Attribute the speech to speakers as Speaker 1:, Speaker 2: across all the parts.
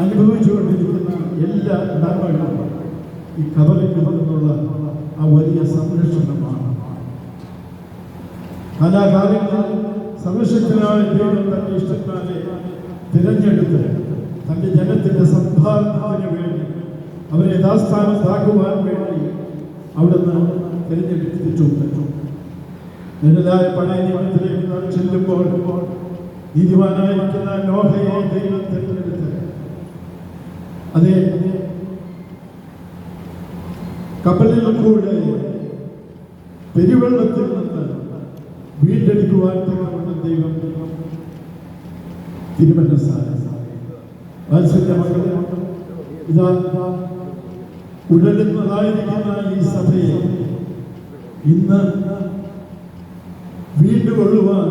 Speaker 1: അനുഭവിച്ചുകൊണ്ടിരിക്കുന്ന എല്ലാ നന്മകളും ഈ കബറിൽ നിന്നുള്ള ആ വലിയ സംരക്ഷണമാണ്. കലാകാലങ്ങളിൽ സർവശക്തനായ ദൈവം തന്റെ ഇഷ്ടക്കാരെ തിരഞ്ഞെടുത്ത് തന്റെ ജനത്തിന്റെ സദ്ഭാവനത്തിന് വേണ്ടി അവരെ യഥാസ്ഥാനത്താക്കുവാൻ വേണ്ടി അവിടുന്ന് തിരഞ്ഞെടുത്തിട്ടുണ്ട്. നിഴലായ പഴയ നിയമത്തിലേക്ക് ചെല്ലുമ്പോൾ നീതിമാനായിരിക്കുന്ന നോഹയെ ദൈവം തിരഞ്ഞെടുത്ത്. അതെ കപ്പലിൽ കൂടെ പെരുവെള്ളത്തിൽ നിന്ന് വീണ്ടെടുക്കുവാൻ തക്കവണ്ണം ദൈവം തിരുമനസ്സായ. മക്കളെ ഈ സഭയെ ഇന്ന് വീണ്ടുകൊള്ളുവാൻ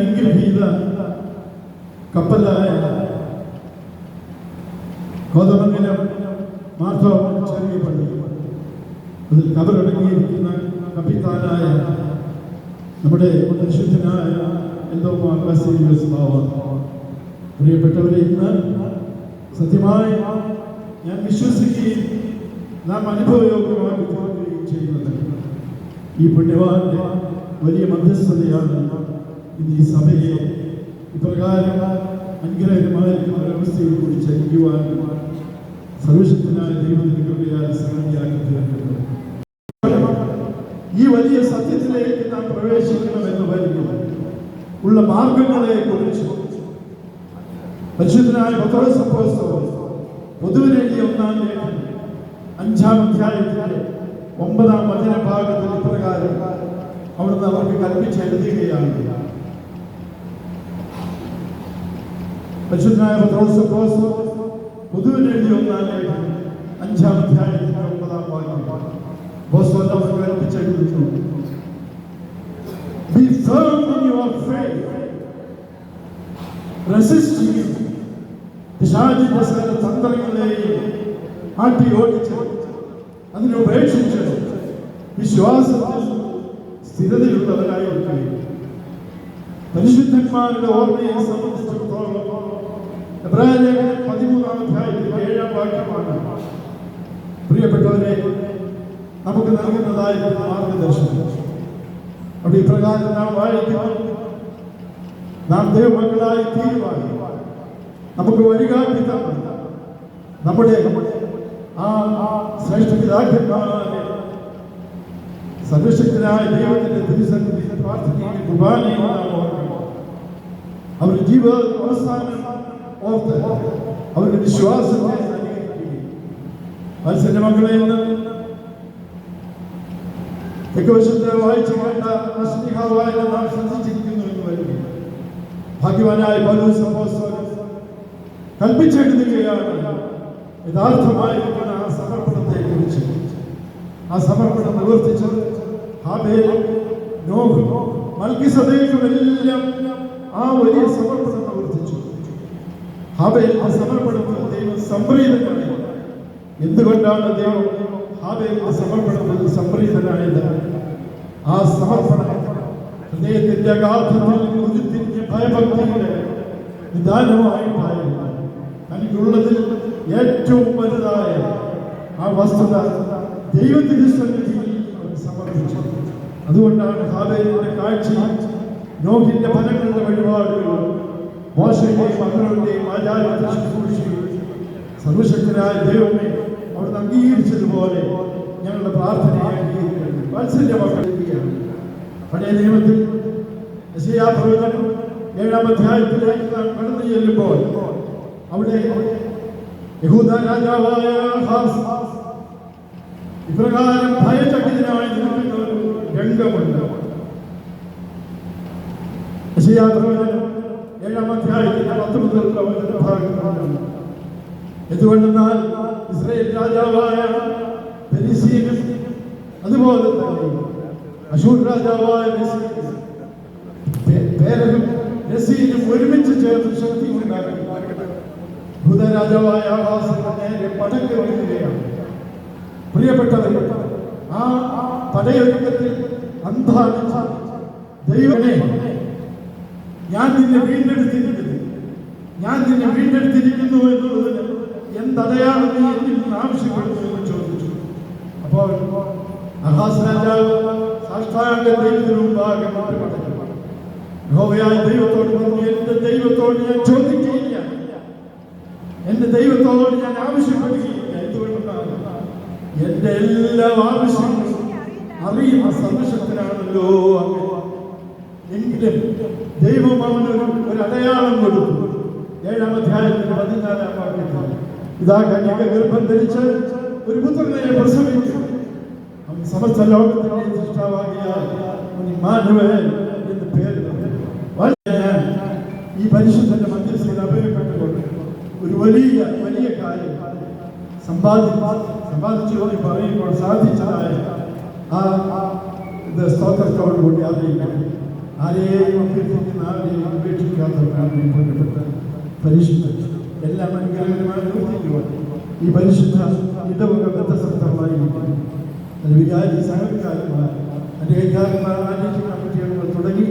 Speaker 1: അനുഗ്രഹീത കപ്പലായ കോതമംഗലം മാധവ ചെറിയ പള്ളി. അതിൽ കബറടങ്ങിയിരിക്കുന്ന കപ്പിത്താനായ നമ്മുടെ പരിശുദ്ധനായ എന്തോ പ്രിയപ്പെട്ടവരെ ഇന്ന് സത്യമായി ഞാൻ വിശ്വസിക്കുകയും നാം അനുഭവയോഗ്യമാക്കി തീർക്കുകയും ചെയ്യുന്നത് ഈ പുണ്യവാന്റെ വലിയ മധ്യസ്ഥതയാണ് ഇന്ന് ഈ സഭയെ ഇപ്രകാരം അനുഗ്രഹമായിരിക്കുന്ന ഒരവസ്ഥയിൽ കൂടി ചരിക്കുവാൻ സർവശക്തനായ ദൈവത്തിന്റെ കൃപയാൽ സംഗതിയാക്കി ഈ വലിയ സത്യത്തിലേക്ക് നാം പ്രവേശിക്കണമെന്ന് വരുന്നു ഉള്ള മാർഗങ്ങളെ കുറിച്ച്. പരിശുദ്ധനായ പത്രോസപ്പോസ്തലൻ പൊതുവിനെഴുതിയ ഒന്നാം ലേഖനം അഞ്ചാം അധ്യായത്തിലെ ഒമ്പതാം വചന ഭാഗത്തിൽ ഇപ്രകാരം അവിടുന്ന് അവർക്ക് കൽപ്പിച്ചെഴുതുകയാണ് പരിശുദ്ധനായ പത്രോസപ്പോസ്തലൻ പൊതുവിനെഴുതിയ ഒന്നാം അഞ്ചാം അധ്യായത്തിന്റെ ഒമ്പതാം വാക്യം ബോസ്വൽ അവർക്ക് കൽപ്പിച്ചെഴുതുന്നു Be firm in your faith. Resist you. പിശാചിന്റെ സകല തന്ത്രങ്ങളെയും ആട്ടി ഓടിച്ച് അതിനെ ഉപേക്ഷിച്ച് വിശ്വാസത്തിൽ സ്ഥിരതയുള്ളവരായിരിക്കുകയും പരിശുദ്ധന്മാരുടെ ഓർമ്മയെ സംബന്ധിച്ചിടത്തോളം എബ്രായ ലേഖനം പതിമൂന്നാം അധ്യായത്തിൽ ഏഴാം വാക്യമാണ്. പ്രിയപ്പെട്ടവരെ നമുക്ക് നൽകുന്നതായിരുന്ന മാർഗദർശനം. അവിടെ ഇപ്രകാരം നാം വായിക്കണം നാം ദൈവമക്കളായി തീരുവാൻ നമുക്ക് വഴികാട്ടി തന്ന. നമ്മുടെ ആ ശ്രേഷ്ഠ പിതാക്കന്മാരെ സർവശക്തനായ ദൈവത്തിന്റെ തിരുസന്നിധി പ്രാർത്ഥനയും കുർബാനയും അവർ ജീവ അവസാനം ഓർത്ത് അവരുടെ വിശ്വാസത്തെ മത്സര മക്കളെ ഇന്ന് തെക്കുവശത്ത് വായിച്ചു കേട്ട അസ്മിഹാവായ നാം ശ്രദ്ധിച്ചിരിക്കുന്നു എന്ന് വരുന്നു ഭാഗ്യവാനായ പൗലോസ് അപ്പോസ്തലൻ കൽപ്പിച്ചെടുക്കുകയാണ് യഥാർത്ഥമായിരിക്കുന്ന ആ സമർപ്പണത്തെ കുറിച്ച് ആ സമർപ്പണം നിവർത്തിച്ചത് ഹാബേലും നോഹും എല്ലാം ആ വലിയ സമർപ്പണം നിവർത്തിച്ചു. ഹാബേലിന്റെ സമർപ്പണത്തിൽ ദൈവം സംപ്രീതനായി. എന്തുകൊണ്ടാണ് ദൈവം ഹാബേലിന്റെ സമർപ്പണത്തിൽ സംപ്രീതനായത്? ആ സമർപ്പണം ഹൃദയത്തിന്റെ അഗാധത്തിൽ ഉരുത്തിരിഞ്ഞ ഭയഭക്തിയുടെ നിദാനമായിട്ടായിരുന്നു തനിക്കുള്ളതിൽ ഏറ്റവും വലുതായ ആ വസ്തുത ദൈവത്തിന്റെ സന്നിധിയിൽ സമർപ്പിച്ചു. അതുകൊണ്ടാണ് ഹാബേലിന്റെ കാഴ്ച നോഹിന്റെ ഫലങ്ങളുടെ വഴിപാടുകളും മോശയുടെയും മകളുടെയും ആചാരത്തെ ശുശ്രൂഷയും സർവശക്തനായ ദൈവമേ അവിടുന്ന് അംഗീകരിച്ചതുപോലെ ഞങ്ങളുടെ പ്രാർത്ഥനയെ അംഗീകരിക്കുന്നു വാത്സല്യ മക്കളിരിക്കുകയാണ് പഴയ നിയമത്തിൽ പ്രവചനം ഏഴാം അധ്യായത്തിലേക്ക് നാം കടന്നു ചെല്ലുമ്പോൾ അവിടെ യഹൂദ രാജാവായ ഇപ്രകാരം ഭയചകിതനായി നിൽക്കുന്ന ഒരു രംഗമുണ്ട്. പ്രവചനം ഏഴാം അധ്യായത്തിന്റെ പത്ത് മുതൽ പ്രവചന ഭാഗങ്ങളാണ് എന്തുകൊണ്ടെന്നാൽ ഇസ്രയേൽ രാജാവായ പെരിസീനും അതുപോലെ തന്നെ അശൂർ രാജാവായ പേരനും രസീനും ഒരുമിച്ച് ചേർന്ന് ശക്തി ഉണ്ടാക്കി. ഭൂതരാജാവായ നേരെ പടക്ക് വയ്ക്കുകയാണ് പ്രിയപ്പെട്ടവർ ആ പടയൊരുക്കത്തിൽ അന്ധാനിച്ച ദൈവമേ ഞാൻ നിന്നെ വീണ്ടെടുത്തിരിക്കുന്നു. ഞാൻ നിന്നെ വീണ്ടെടുത്തിരിക്കുന്നു എന്നുള്ളതിന് എന്തടയാണ് നീ നിന്ന് ആവശ്യപ്പെടുന്നു എന്ന് ചോദിച്ചു. അപ്പോൾ അഹാസ് രാജാവ് സാഷ്ടാംഗ ദൈവത്തിന് മുമ്പാകെ മുട്ടുമടക്കി യഹോവയായ ദൈവത്തോട് പറഞ്ഞു എന്റെ ദൈവത്തോട് ഞാൻ ചോദിക്കുകയില്ല. എന്റെ ദൈവത്തോട് ഞാൻ ആവശ്യപ്പെടുകയില്ല. എന്തുകൊണ്ടാണ്? എന്റെ എല്ലാ ആവശ്യങ്ങളും അറിയുന്ന അങ്ങ്. എങ്കിലും ദൈവം അവനൊരു ഒരു അടയാളം കൊടുത്തു. ഏഴാം അധ്യായത്തിന്റെ പതിനാലാം വാക്യത്തിൽ. ഇതാ കന്യക ഗർഭം ധരിച്ച് ഒരു പുത്രനെ പ്രസവിച്ചു. അവൻ സമസ്ത ലോകത്തിന്റെ ഇമ്മാനുവേൽ എന്ന് പേര് ഈ പരിശുദ്ധന്റെ മധ്യസ്ഥയിൽ അഭയപ്പെട്ടുകൊണ്ട് ഒരു വലിയ വലിയ കാര്യം സമ്പാദി സമ്പാദിച്ചു എന്ന് പറയുമ്പോൾ സാധിച്ചതായ ആ ഇത് സ്തോത്രത്തോടു കൂടി അറിയിക്കണം ആരെയും അഭ്യർത്ഥിക്കുന്ന ആരെയും ഉപേക്ഷിക്കാത്തവരാണ് ഈ പ്രിയപ്പെട്ട പരിശുദ്ധ എല്ലാം അനുഗ്രഹകരമായി പ്രവർത്തിക്കുവാൻ ഈ പരിശുദ്ധ ഇടവക ബദ്ധസന്ധമായിരിക്കും അത് വികാരി സഹകാരന്മാർ അനുകൈകാരന്മാർ ആരോഗ്യ കമ്മിറ്റികൾ തുടങ്ങി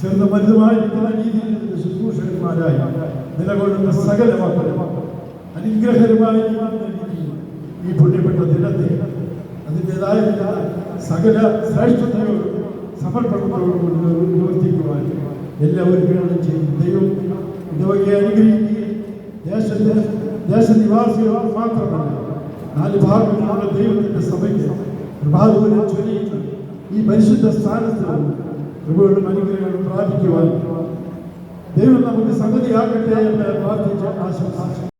Speaker 1: ചെറുത വലുതുമായിരിക്കുന്ന രീതിയിൽ ശുശ്രൂഷകന്മാരായി നിലകൊള്ളുന്ന സകല മക്കളും അനുഗ്രഹകരമായി ഈ പുണ്യപ്പെട്ട ദിനത്തെ അതിന്റെതായ സകല ശ്രേഷ്ഠതയോടും സമർപ്പണത്തോടും കൊണ്ട് പ്രവർത്തിക്കുവാൻ എല്ലാവരും ചെയ്യും. ദൈവം ഇതുവകെ അനുഗ്രഹിക്കുകയും ദേശത്തിന് ദേശനിവാസികളോട് മാത്രമല്ല നാല് ഭാഗങ്ങളുള്ള ദൈവത്തിന്റെ സഭയ്ക്ക് പ്രഭാതപുരം ചൊല്ലിയിട്ട് ഈ പരിശുദ്ധ സ്ഥാനത്ത് കൃപയുടെ അനുഗ്രഹങ്ങൾ പ്രാപിക്കുവാൻ ദൈവം നമുക്ക് സംഗതിയാക്കട്ടെ എന്ന് പ്രാർത്ഥിച്ച് ആശംസിച്ചു.